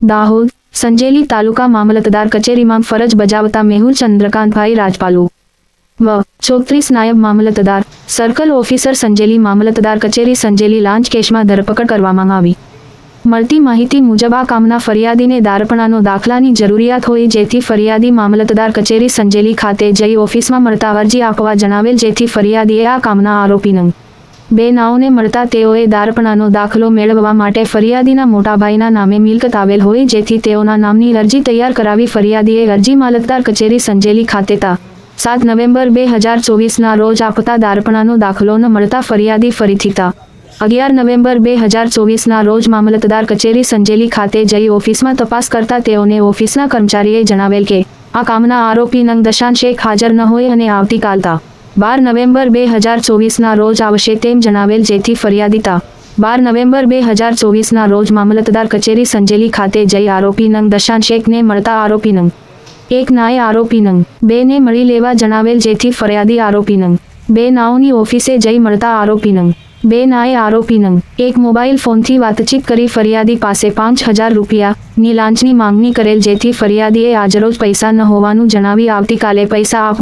દાહોદ, સંજેલી તાલુકા મામલતદાર કચેરીમાં ફરજ બજાવતા મેહુલ ચંદ્રકાંતભાઈ રાજપાલુ. વ. ચોત્રીસ નાયબ મામલતદાર, સર્કલ ઓફિસર સંજેલી મામલતદાર કચેરી સંજેલી લાંચ કેસમાં ધરપકડ કરવામાં આવી. મળતી માહિતી મુજબ આ કામના ફરિયાદીને દારપણાનો દાખલાની જરૂરિયાત હોય જેથી ફરિયાદી મામલતદાર કચેરી સંજેલી ખાતે જઈ ઓફિસમાં મળતા અરજી આપવા જણાવેલ જેથી ફરિયાદીએ આ કામના આરોપી નંગ બે નાઓને મળતા તેઓએ દારપણાનો દાખલો મેળવવા માટે ફરિયાદીના મોટાભાઈના નામે મિલકત આવેલ હોય જેથી તેઓના નામની અરજી તૈયાર કરાવી ફરિયાદીએ અરજી માલકદાર કચેરી સંજેલી ખાતે તા. સાત નવેમ્બર બે હજાર ચોવીસના રોજ આપતા દારપણાનો દાખલો ન મળતા ફરિયાદી ફરીથી તા. અગિયાર નવેમ્બર બે હજાર ચોવીસના રોજ મામલતદાર કચેરી સંજેલી ખાતે જઈ ઓફિસમાં તપાસ કરતા તેઓને ઓફિસના કર્મચારીએ જણાવેલ કે, આ કામના આરોપી નંગ દશાન શેખ હાજર ન હોય અને આવતીકાલ તા. બાર નવેમ્બર બે હજાર ચોવીસના રોજ આવશે તેમ જણાવેલ જેથી ફરિયાદિતા બાર નવેમ્બર બે હજાર ચોવીસના રોજ મામલતદાર કચેરી સંજેલી ખાતે જઈ આરોપી નંગ દશાન શેખને મળતા આરોપી નંગ. એક નાય આરોપી નંગ. બે ને મળી લેવા જણાવેલ જેથી ફરિયાદી આરોપી નંગ. બે નાઓની ઓફિસે જઈ મળતા આરોપી નંગ. બે નાએ આરોપી નંગ. એક મોબાઈલ ફોનથી વાતચીત કરી ફરિયાદી પાસે પાંચ હજાર રૂપિયાની લાંચની માંગણી કરેલ જેથી ફરિયાદીએ આજરોજ પૈસા ન હોવાનું જણાવી આવતીકાલે પૈસા આપ